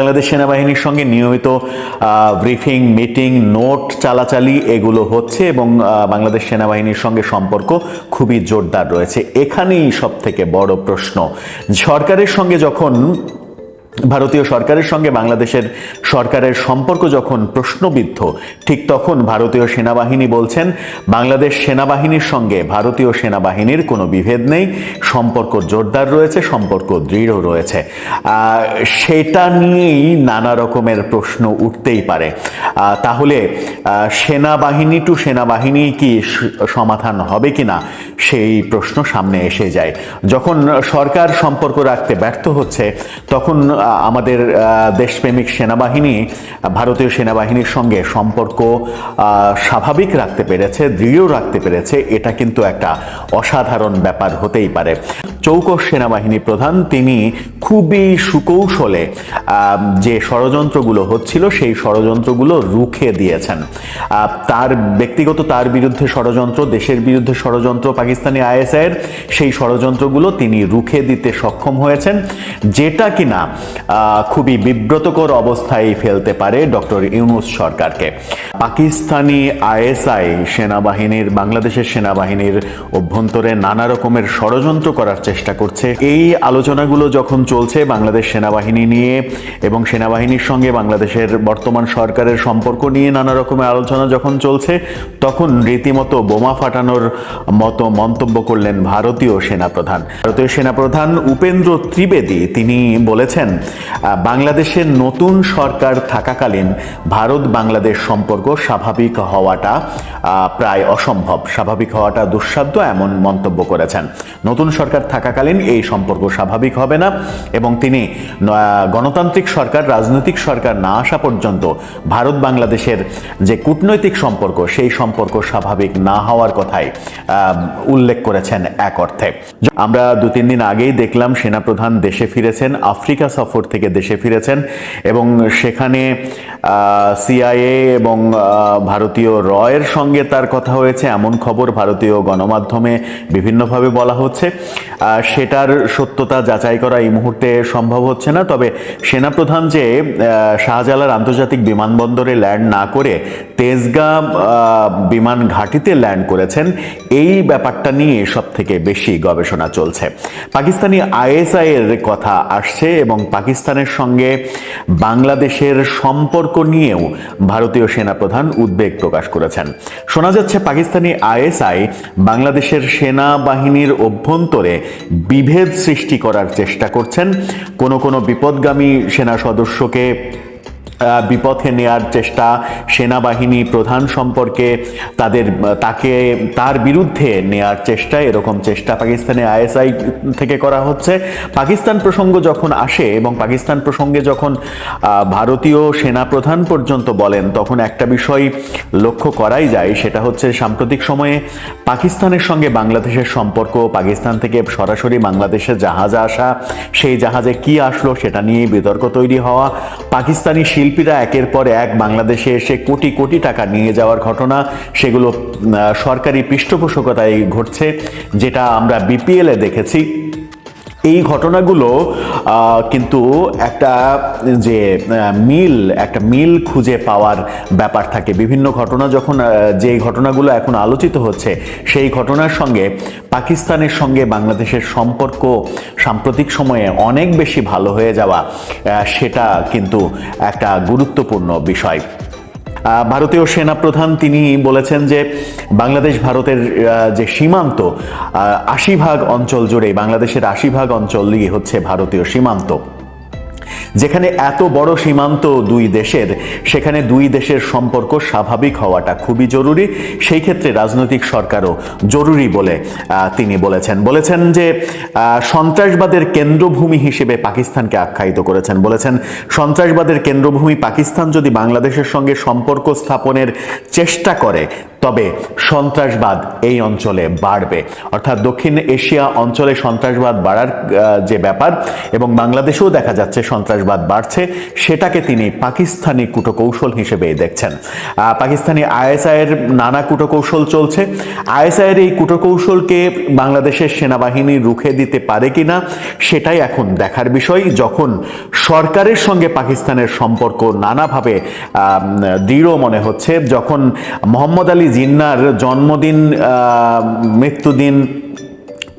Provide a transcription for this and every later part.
বাংলাদেশ সেনাবাহিনীর সঙ্গে নিয়মিত ব্রিফিং, মিটিং, নোট চালাচালি এগুলো হচ্ছে এবং বাংলাদেশ সেনাবাহিনীর সঙ্গে সম্পর্ক খুবই জোরদার রয়েছে। এখানেই সব থেকে বড় প্রশ্ন। সরকারের সঙ্গে যখন ভারতীয় সরকারের সঙ্গে বাংলাদেশের সরকারের সম্পর্ক যখন প্রশ্নবিদ্ধ, ঠিক তখন ভারতীয় সেনাবাহিনী বলছেন, বাংলাদেশ সেনাবাহিনীর সঙ্গে ভারতীয় সেনাবাহিনীর কোনো বিভেদ নেই, সম্পর্ক জোরদার রয়েছে, সম্পর্ক দৃঢ় রয়েছে। সেটা নিয়েই নানা রকমের প্রশ্ন উঠতেই পারে। তাহলে সেনাবাহিনী টু সেনাবাহিনী কি সমাধান হবে কিনা? সেই প্রশ্ন সামনে এসে যায়। যখন সরকার সম্পর্ক রাখতে ব্যর্থ হচ্ছে, তখন আমাদের দেশপ্রেমিক সেনাবাহিনী, ভারতীয় সেনাবাহিনীর সঙ্গে সম্পর্ক স্বাভাবিক রাখতে পেরেছে, দৃঢ় রাখতে পেরেছে, এটা কিন্তু একটা অসাধারণ ব্যাপার হতেই পারে। চৌকস সেনাবাহিনী প্রধান, তিনি খুবই সুকৌশলে যে ষড়যন্ত্রগুলো হচ্ছিল, সেই ষড়যন্ত্রগুলো রুখে দিয়েছেন। তার ব্যক্তিগত, তার বিরুদ্ধে ষড়যন্ত্র, দেশের বিরুদ্ধে ষড়যন্ত্র পাকিস্তানি আইএসআইয়ের সেই ষড়যন্ত্রগুলো তিনি রুখে দিতে সক্ষম হয়েছেন যেটা কিনা আহ, খুবই বিব্রতকর অবস্থায় ফেলতে পারে ডক্টর ইউনুস সরকারকে। পাকিস্তানি আইএসআই সেনাবাহিনীর বাংলাদেশের সেনাবাহিনীর অভ্যন্তরে নানা রকমের ষড়যন্ত্র করার চেষ্টা করছে। এই আলোচনাগুলো যখন চলছে বাংলাদেশ সেনাবাহিনী নিয়ে এবং সেনাবাহিনীর সঙ্গে বাংলাদেশের বর্তমান সরকারের সম্পর্ক নিয়ে নানা রকমের আলোচনা যখন চলছে তখন রীতিমতো বোমা ফাটানোর মতো মন্তব্য করলেন ভারতীয় সেনাপ্রধান। ভারতীয় সেনাপ্রধান উপেন্দ্র ত্রিবেদী, তিনি বলেছেন বাংলাদেশের নতুন সরকার থাকাকালীন ভারত বাংলাদেশ সম্পর্ক স্বাভাবিক হওয়াটা প্রায় অসম্ভব। স্বাভাবিক হওয়াটা দুঃসাধ্য এমন মন্তব্য করেছেন। নতুন সরকার থাকাকালীন এই সম্পর্ক স্বাভাবিক হবে না এবং তিনি গণতান্ত্রিক সরকার, রাজনৈতিক সরকার না আসা পর্যন্ত ভারত বাংলাদেশের যে কূটনৈতিক সম্পর্ক, সেই সম্পর্ক স্বাভাবিক না হওয়ার কথাই উল্লেখ করেছেন এক অর্থে। আমরা দু তিন দিন আগেই দেখলাম সেনাপ্রধান দেশে ফিরেছেন, আফ্রিকা সফর থেকে দেশে ফিরেছেন এবং সেখানে সিআইএ এবং ভারতীয় রয়ের সঙ্গে তার কথা হয়েছে। এমন খবর ভারতীয় গণমাধ্যমে বিভিন্নভাবে বলা হচ্ছে। সেটার সত্যতা যাচাই করা এই মুহূর্তে সম্ভব হচ্ছে না। তবে সেনাপ্রধান যে শাহজালাল আন্তর্জাতিক বিমানবন্দরে ল্যান্ড না করে তেজগাঁ বিমান ঘাঁটিতে ল্যান্ড করেছেন, এই ব্যাপারটা নিয়ে সব থেকে বেশি গবেষণা চলছে। পাকিস্তানি আইএসআই এর কথা আসছে এবং পাকিস্তানের সঙ্গে বাংলাদেশের সম্পর্ক নিয়েও ভারতীয় সেনাপ্রধান উদ্বেগ প্রকাশ করেছেন। শোনা যাচ্ছে পাকিস্তানি আইএসআই বাংলাদেশের সেনাবাহিনীর অভ্যন্তরে বিভেদ সৃষ্টি করার চেষ্টা করছেন। কোনো কোনো বিপদগামী সেনা সদস্যকে বিপথে নেয়ার চেষ্টা সেনাবাহিনী প্রধান সম্পর্কে তাদের, তাকে, তার বিরুদ্ধে নেয়ার চেষ্টা, এরকম চেষ্টা পাকিস্তানে আইএসআই থেকে করা হচ্ছে। পাকিস্তান প্রসঙ্গ যখন আসে এবং পাকিস্তান প্রসঙ্গে যখন ভারতীয় সেনা প্রধান পর্যন্ত বলেন, তখন একটা বিষয় লক্ষ্য করাই যায়, সেটা হচ্ছে সাম্প্রতিক সময়ে পাকিস্তানের সঙ্গে বাংলাদেশের সম্পর্ক, পাকিস্তান থেকে সরাসরি বাংলাদেশে জাহাজ আসা, সেই জাহাজে কি আসলো সেটা নিয়ে বিতর্ক তৈরি হওয়া, পাকিস্তানি শিল্পীরা একের পর এক বাংলাদেশে এসে কোটি কোটি টাকা নিয়ে যাওয়ার ঘটনা, সেগুলো সরকারি পৃষ্ঠপোষকতায় ঘটছে, যেটা আমরা বিপিএলে দেখেছি। এই ঘটনাগুলো কিন্তু একটা যে মিল, একটা মিল খুঁজে পাওয়ার ব্যাপার থাকে। বিভিন্ন ঘটনা যখন যে ঘটনাগুলো এখন আলোচিত হচ্ছে, সেই ঘটনার সঙ্গে পাকিস্তানের সঙ্গে বাংলাদেশের সম্পর্ক সাম্প্রতিক সময়ে অনেক বেশি ভালো হয়ে যাওয়া সেটা কিন্তু একটা গুরুত্বপূর্ণ বিষয়। আহ, সেনা প্রধান তিনি বলেছেন যে বাংলাদেশ ভারতের যে সীমান্ত আশি ভাগ অঞ্চল জুড়ে বাংলাদেশের আশি ভাগ অঞ্চল হচ্ছে ভারতীয় সীমান্ত। যেখানে এত বড় সীমান্ত দুই দেশের, সেখানে দুই দেশের সম্পর্ক স্বাভাবিক হওয়াটা খুবই জরুরি। সেই ক্ষেত্রে রাজনৈতিক সরকারও জরুরি বলে তিনি বলেছেন। বলেছেন যে সন্ত্রাসবাদের কেন্দ্রভূমি হিসেবে পাকিস্তানকে আখ্যায়িত করেছেন। বলেছেন, সন্ত্রাসবাদের কেন্দ্রভূমি পাকিস্তান যদি বাংলাদেশের সঙ্গে সম্পর্ক স্থাপনের চেষ্টা করে, তবে সন্ত্রাসবাদ এই অঞ্চলে বাড়বে। অর্থাৎ দক্ষিণ এশিয়া অঞ্চলে সন্ত্রাসবাদ বাড়ার যে ব্যাপার, এবং বাংলাদেশেও দেখা যাচ্ছে সন্ত্রাসবাদ বাড়ছে, সেটাকে তিনি পাকিস্তানি কুটকৌশল হিসেবে দেখছেন। পাকিস্তানি আইএসআইয়ের নানা কুটকৌশল চলছে। আইএসআইয়ের এই কুটকৌশলকে বাংলাদেশের সেনাবাহিনী রুখে দিতে পারে কিনা, সেটাই এখন দেখার বিষয়। যখন সরকারের সঙ্গে পাকিস্তানের সম্পর্ক নানাভাবে দৃঢ় মনে হচ্ছে, যখন মোহাম্মদ আলী জিন্নার জন্মদিন মৃত্যুদিন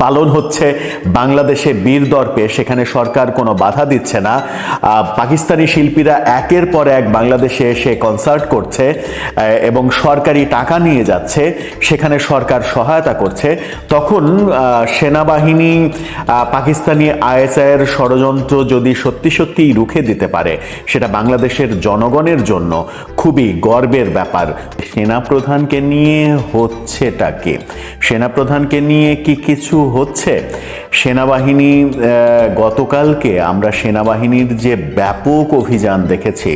পালন হচ্ছে বাংলাদেশে বীর দর্পে। সেখানে সরকার কোনো বাধা দিচ্ছে না। পাকিস্তানি শিল্পীরা একের পর এক বাংলাদেশে এসে কনসার্ট করছে এবং সরকারি টাকা নিয়ে যাচ্ছে। সেখানে সরকার সহায়তা করছে। তখন সেনাবাহিনী পাকিস্তানি আইএসআইয়ের ষড়যন্ত্র যদি সত্যি সত্যিই রুখে দিতে পারে, সেটা বাংলাদেশের জনগণের জন্য খুবই গর্বের ব্যাপার। সেনাপ্রধানকে নিয়ে হচ্ছেটা কি? সেনাপ্রধানকে নিয়ে কি কিছু হচ্ছে, সেনাবাহিনী গতকালকে আমরা সেনাবাহিনীর যে ব্যাপক অভিযান দেখেছি,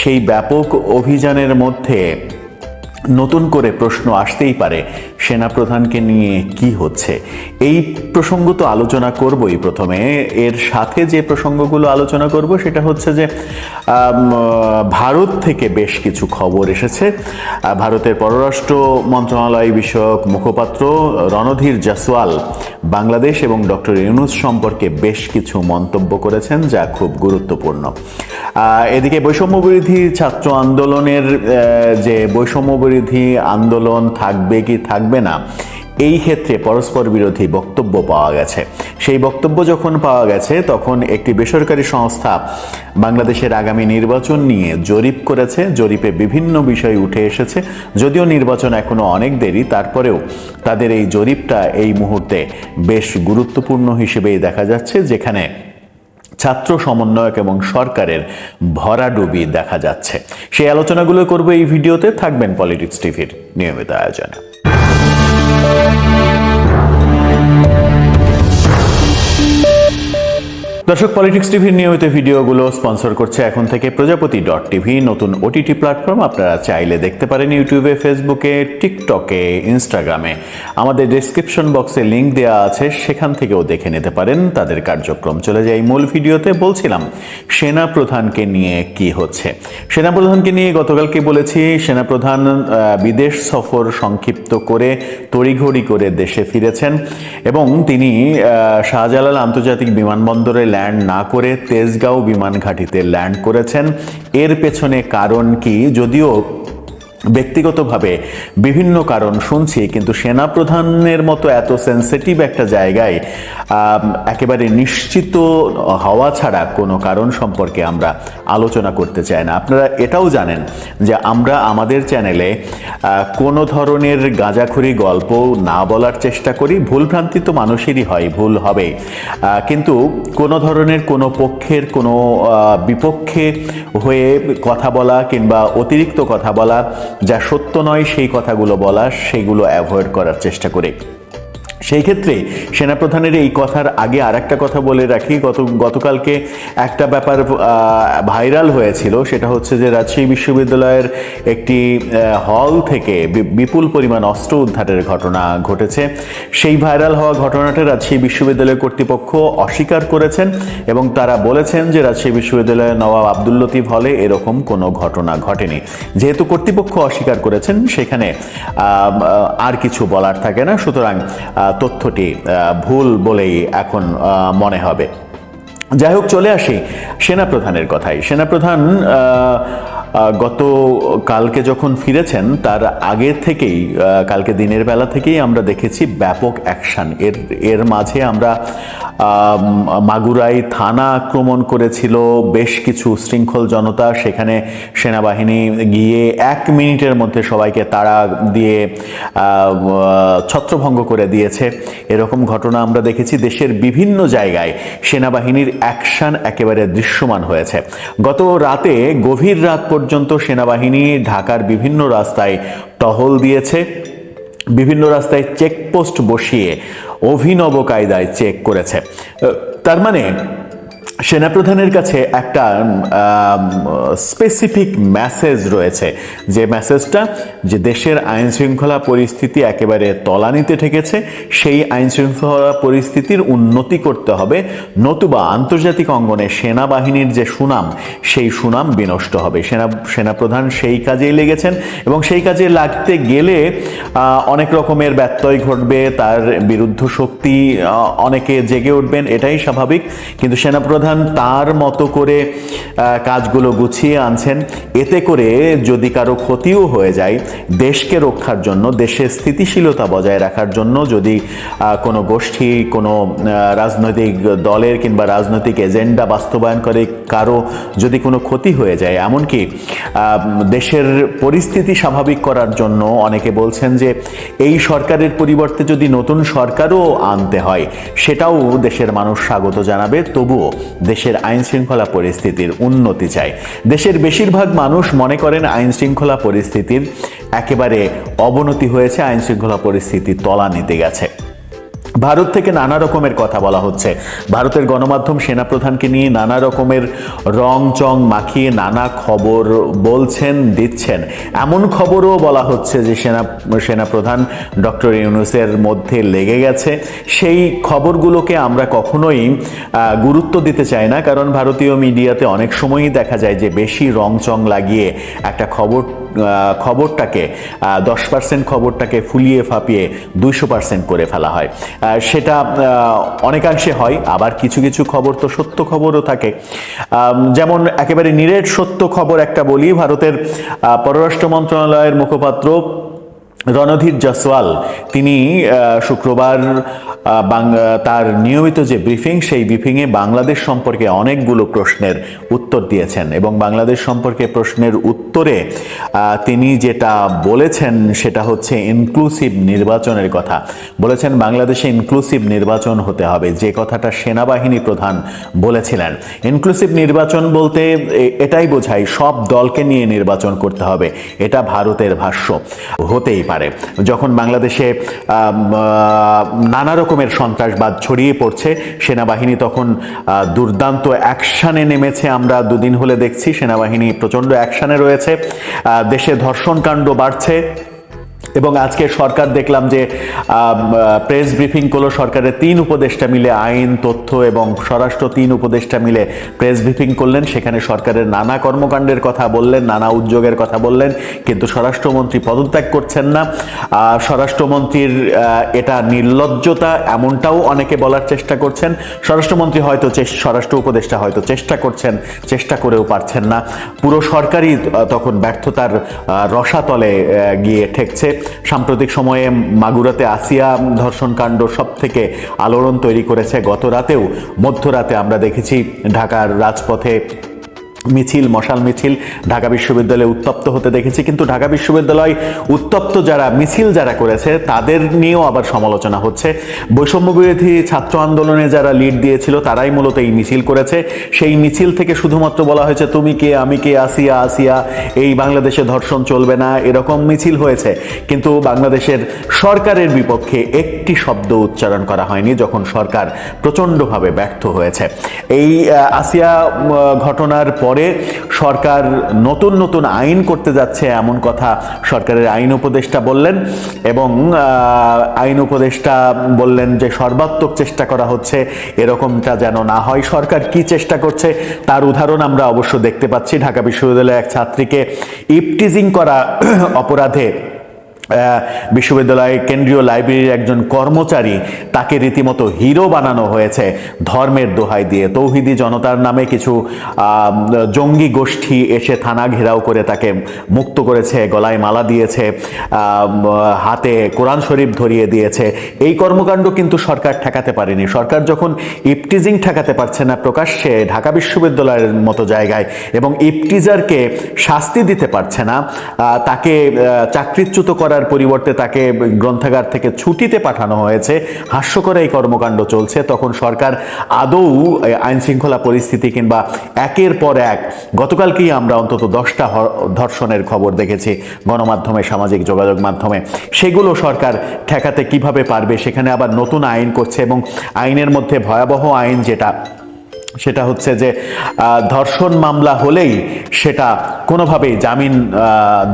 সেই ব্যাপক অভিযানের মধ্যে নতুন করে প্রশ্ন আসতেই পারে সেনাপ্রধানকে নিয়ে কি হচ্ছে? এই প্রসঙ্গ তো আলোচনা করবই প্রথমে। এর সাথে যে প্রসঙ্গগুলো আলোচনা করব, সেটা হচ্ছে যে ভারত থেকে বেশ কিছু খবর এসেছে। ভারতের পররাষ্ট্র মন্ত্রণালয় বিষয়ক মুখপাত্র রণধীর জাসওয়াল বাংলাদেশ এবং ডক্টর ইউনুস সম্পর্কে বেশ কিছু মন্তব্য করেছেন, যা খুব গুরুত্বপূর্ণ। এদিকে বৈষম্যবিরোধী ছাত্র আন্দোলনের যে বৈষম্যবিরোধী আন্দোলন থাকবে কি থাকবে না। এই ক্ষেত্রে পরস্পর বিরোধী বক্তব্য পাওয়া গেছে। সেই বক্তব্য যখন পাওয়া গেছে, তখন একটি বেসরকারি সংস্থা বাংলাদেশের আগামী নির্বাচন নিয়ে জরিপ করেছে। জরিপে বিভিন্ন বিষয় উঠে এসেছে। যদিও নির্বাচন এখনও অনেক দেরি, তারপরেও তাদের এই জরিপটা এই মুহূর্তে বেশ গুরুত্বপূর্ণ হিসেবেই দেখা যাচ্ছে, যেখানে ছাত্র সমন্বয়ক এবং সরকারের ভরাডুবি দেখা যাচ্ছে। সেই আলোচনাগুলো করব এই ভিডিওতে। থাকবেন পলিটিক্স টিভির নিয়মিত আয়োজনে। Música দর্শক পলিটিক্স টিভির নিয়মিত ভিডিওগুলো স্পন্সর করছে এখন থেকে প্রজাপতি ডট টিভি নতুন ওটিটি প্ল্যাটফর্ম আপনারা চাইলে দেখতে পারেন ইউটিউবে ফেসবুকে টিকটকে ইনস্টাগ্রামে আমাদের ডেসক্রিপশন বক্সে লিংক দেওয়া আছে সেখান থেকেও দেখে নিতে পারেন। তাদের কার্যক্রম চলে যাই মূল ভিডিওতে। বলছিলাম সেনা প্রধানকে নিয়ে কি হচ্ছে? সেনা প্রধানকে নিয়ে গতকালকে বলেছি সেনাপ্রধান আহ, বিদেশ সফর সংক্ষিপ্ত করে তড়িঘড়ি করে দেশে ফিরেছেন এবং তিনি শাহজালাল আন্তর্জাতিক বিমানবন্দরে ল্যান্ড না করে তেজগাঁও বিমান ঘাঁটিতে ল্যান্ড করেছেন। এর পেছনে কারণ কি? যদিও ব্যক্তিগতভাবে বিভিন্ন কারণ শুনছি কিন্তু সেনাপ্রধানের মতো এত সেন্সিটিভ একটা জায়গায় একেবারে নিশ্চিত হওয়া ছাড়া কোনো কারণ সম্পর্কে আমরা আলোচনা করতে চাই না। আপনারা এটাও জানেন যে আমরা আমাদের চ্যানেলে কোনো ধরনের গাঁজাখুরি গল্প না বলার চেষ্টা করি ভুলভ্রান্তি তো মানুষেরই হয় ভুল আহ, কিন্তু কোনো ধরনের কোনো পক্ষের কোনো বিপক্ষে হয়ে কথা বলা কিংবা অতিরিক্ত কথা বলা যা সত্য নয় সেই কথাগুলো বলা সেগুলো অ্যাভয়েড করার চেষ্টা করি। সেই ক্ষেত্রে সেনাপ্রধানের এই কথার আগে আর একটা কথা বলে রাখি। গত, গতকালকে একটা ব্যাপার ভাইরাল হয়েছিল। সেটা হচ্ছে যে রাজশাহী বিশ্ববিদ্যালয়ের একটি হল থেকে বিপুল পরিমাণ অস্ত্র উদ্ধারের ঘটনা ঘটেছে। সেই ভাইরাল হওয়া ঘটনাটা রাজশাহী বিশ্ববিদ্যালয় কর্তৃপক্ষ অস্বীকার করেছেন এবং তারা বলেছেন যে রাজশাহী বিশ্ববিদ্যালয়ের নবাব আব্দুল লতিফ হলে এরকম কোনো ঘটনা ঘটেনি। যেহেতু কর্তৃপক্ষ অস্বীকার করেছেন, সেখানে আর কিছু বলার থাকে না। সুতরাং তথ্যটি ভুল বলেই এখন মনে হবে। যাই হোক চলে আসি সেনাপ্রধানের কথাই সেনাপ্রধান গত কালকে যখন ফিরেছেন তার আগে থেকেই কালকে দিনের বেলা থেকেই আমরা দেখেছি ব্যাপক অ্যাকশান। এর এর মাঝে আমরা আম, মাগুরাই থানা আক্রমণ করেছিল। বেশ কিছু শৃঙ্খল জনতা সেখানে সেনাবাহিনী গিয়ে এক মিনিটের মধ্যে সবাইকে তাড়া দিয়ে ছত্রভঙ্গ করে দিয়েছে। এরকম ঘটনা আমরা দেখেছি দেশের বিভিন্ন জায়গায়। সেনাবাহিনীর অ্যাকশন একেবারে দৃশ্যমান হয়েছে। গত রাতে, গভীর রাত পর্যন্ত সেনাবাহিনী ঢাকার বিভিন্ন রাস্তায় টহল দিয়েছে। বিভিন্ন রাস্তায় চেকপোস্ট বসিয়ে অভিনব কায়দায় চেক করেছে। তার মানে সেনাপ্রধানের কাছে একটা স্পেসিফিক মেসেজ রয়েছে। যে মেসেজটা যে দেশের আইন শৃঙ্খলা পরিস্থিতি একেবারে তলানিতে ঠেকেছে, সেই আইন শৃঙ্খলা পরিস্থিতির উন্নতি করতে হবে। নতুবা আন্তর্জাতিক অঙ্গনে সেনাবাহিনীর যে সুনাম, সেই সুনাম বিনষ্ট হবে। সেনা, সেনাপ্রধান সেই কাজেই লেগেছেন এবং সেই কাজে লাগতে গেলে অনেক রকমের ব্যত্যয় ঘটবে, তার বিরুদ্ধ শক্তি অনেকে জেগে উঠবেন, এটাই স্বাভাবিক। কিন্তু সেনাপ্রধান তার মতো করে কাজগুলো গুছিয়ে আনছেন। এতে করে যদি কারও ক্ষতিও হয়ে যায়, দেশকে রক্ষার জন্য, দেশের স্থিতিশীলতা বজায় রাখার জন্য যদি কোনো গোষ্ঠী, কোনো রাজনৈতিক দলের কিংবা রাজনৈতিক এজেন্ডা বাস্তবায়ন করে, কারও যদি কোনো ক্ষতি হয়ে যায়, এমনকি দেশের পরিস্থিতি স্বাভাবিক করার জন্য অনেকে বলছেন যে, এই সরকারের পরিবর্তে যদি নতুন সরকারও আনতে হয়, সেটাও দেশের মানুষ স্বাগত জানাবে। তবুও দেশের আইন শৃঙ্খলা পরিস্থিতির উন্নতি চাই। দেশের বেশিরভাগ মানুষ মনে করেন আইন শৃঙ্খলা পরিস্থিতির একেবারে অবনতি হয়েছে আইন শৃঙ্খলা পরিস্থিতি তলা নিতে গেছে। ভারত থেকে নানা রকমের কথা বলা হচ্ছে। ভারতের গণমাধ্যম সেনাপ্রধানকে নিয়ে নানা রকমের রং চং মাখিয়ে নানা খবর বলছেন, দিচ্ছেন। এমন খবরও বলা হচ্ছে যে সেনা, সেনাপ্রধান ডক্টর ইউনুসের মধ্যে লেগে গেছে। সেই খবরগুলোকে আমরা কখনোই গুরুত্ব দিতে চাই না, কারণ ভারতীয় মিডিয়াতে অনেক সময়ই দেখা যায় যে বেশি রং চং লাগিয়ে একটা খবর খবরটাকে দশ পার্সেন্ট খবরটাকে ফুলিয়ে ফাঁপিয়ে দুইশো পার্সেন্ট করে ফেলা হয়। সেটা অনেকাংশে হয়, আবার কিছু কিছু খবর তো সত্য খবরও থাকে। যেমন একেবারে নিরেট সত্য খবর একটা বলি, ভারতের পররাষ্ট্র মন্ত্রণালয়ের মুখপাত্র রণধীর জসওয়াল তিনি শুক্রবার তার নিয়মিত যে ব্রিফিং, সেই ব্রিফিংয়ে বাংলাদেশ সম্পর্কে অনেকগুলো প্রশ্নের উত্তর দিয়েছেন এবং বাংলাদেশ সম্পর্কে প্রশ্নের উত্তরে তিনি যেটা বলেছেন সেটা হচ্ছে ইনক্লুসিভ নির্বাচনের কথা। বলেছেন বাংলাদেশে ইনক্লুসিভ নির্বাচন হতে হবে, যে কথাটা সেনাবাহিনী প্রধান বলেছিলেন। ইনক্লুসিভ নির্বাচন বলতে এটাই বোঝায়, সব দলকে নিয়ে নির্বাচন করতে হবে, এটা ভারতের ভাষ্য। হতেই পারে। যখন বাংলাদেশে নানা রকমের সন্ত্রাসবাদ ছড়িয়ে পড়ছে, সেনাবাহিনী তখন দুর্দান্ত অ্যাকশানে নেমেছে। আমরা দুদিন হলে দেখছি সেনাবাহিনী প্রচণ্ড অ্যাকশানে রয়েছে। দেশে ধর্ষণকাণ্ড বাড়ছে। এবং আজকে সরকার দেখলাম যে প্রেস ব্রিফিং করল সরকারের তিন উপদেষ্টা মিলে, আইন, তথ্য এবং স্বরাষ্ট্র তিন উপদেষ্টা মিলে প্রেস ব্রিফিং করলেন। সেখানে সরকারের নানা কর্মকাণ্ডের কথা বললেন, নানা উদ্যোগের কথা বললেন, কিন্তু স্বরাষ্ট্রমন্ত্রী পদত্যাগ করছেন না। স্বরাষ্ট্রমন্ত্রীর এটা নির্লজ্জতা এমনটাও অনেকে বলার চেষ্টা করছেন। স্বরাষ্ট্রমন্ত্রী হয়তো স্বরাষ্ট্র উপদেষ্টা হয়তো চেষ্টা করছেন, চেষ্টা করেও পারছেন না। পুরো সরকারই তখন ব্যর্থতার রসাতলে গিয়ে ঠেকছে। সাম্প্রতিক সময়ে মাগুরাতে আসিয়া ধর্ষণকাণ্ড সব থেকে আলোড়ন তৈরি করেছে। গত রাতেও মধ্যরাতে আমরা দেখেছি ঢাকার রাজপথে মিছিল, মশাল মিছিল ঢাকা বিশ্ববিদ্যালয়ে উত্তপ্ত হতে দেখেছি। কিন্তু ঢাকা বিশ্ববিদ্যালয় উত্তপ্ত যারা, মিছিল যারা করেছে, তাদের নিয়েও আবার সমালোচনা হচ্ছে। বৈষম্য বিরোধী ছাত্র আন্দোলনে যারা লিড দিয়েছিল, তারাই মূলত এই মিছিল করেছে। সেই মিছিল থেকে শুধুমাত্র বলা হয়েছে, তুমি কে, আমি কে, আসিয়া আসিয়া, এই বাংলাদেশে ধর্ষণ চলবে না এরকম মিছিল হয়েছে। কিন্তু বাংলাদেশের সরকারের বিপক্ষে একটি শব্দ উচ্চারণ করা হয়নি, যখন সরকার প্রচণ্ডভাবে ব্যর্থ হয়েছে। এই আসিয়া ঘটনার পরে সরকার নতুন নতুন আইন করতে যাচ্ছে, এমন কথা সরকারের আইন উপদেষ্টা বললেন এবং আইন উপদেষ্টা বললেন যে সর্বাত্মক চেষ্টা করা হচ্ছে, এরকমটা যেন না হয়। সরকার কি চেষ্টা করছে তার উদাহরণ আমরা অবশ্য দেখতে পাচ্ছি। ঢাকা বিশ্ববিদ্যালয়ের এক ছাত্রীকে ইপটিজিং করা অপরাধে বিশ্ববিদ্যালয়ের কেন্দ্রীয় লাইব্রেরির একজন কর্মচারী তাকে রীতিমতো হিরো বানানো হয়েছে ধর্মের দোহাই দিয়ে। তৌহিদি জনতার নামে কিছু জঙ্গি গোষ্ঠী এসে থানা ঘেরাও করে তাকে মুক্ত করেছে, গলায় মালা দিয়েছে হাতে কোরআন শরীফ ধরিয়ে দিয়েছে। এই কর্মকাণ্ড কিন্তু সরকার ঠেকাতে পারেনি। সরকার যখন ইপটিজিং ঠেকাতে পারছে না প্রকাশ্যে ঢাকা বিশ্ববিদ্যালয়ের মতো জায়গায় এবং ইপটিজারকে শাস্তি দিতে পারছে না তাকে চাকরিচ্যুত করার পরিবর্তে তাকে গ্রন্থাগার থেকে ছুটিতে পাঠানো হয়েছে। হাস্যকর এই কর্মকাণ্ড চলছে। তখন সরকার আদৌ আইন শৃঙ্খলা পরিস্থিতি কিংবা একের পর এক, গতকালকেই আমরা অন্তত দশটা ধর্ষণের খবর দেখেছি গণমাধ্যমে, সামাজিক যোগাযোগ মাধ্যমে। সেগুলো সরকার ঠেকাতে কীভাবে পারবে, সেখানে আবার নতুন আইন করছে এবং আইনের মধ্যে ভয়াবহ আইন যেটা সেটা হচ্ছে যে ধর্ষণ মামলা হলেই সেটা কোনোভাবেই জামিন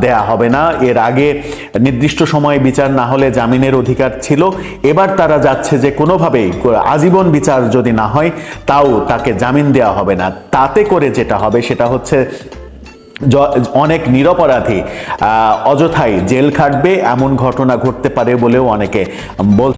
দেয়া হবে না। এর আগে নির্দিষ্ট সময়ে বিচার না হলে জামিনের অধিকার ছিল। এবার তারা যাচ্ছে যে কোনোভাবেই আজীবন বিচার যদি না হয়, তাও তাকে জামিন দেওয়া হবে না। তাতে করে যেটা হবে, সেটা হচ্ছে অনেক নিরপরাধী অযথাই জেল খাটবে। এমন ঘটনা ঘটতে পারে বলেও অনেকে বল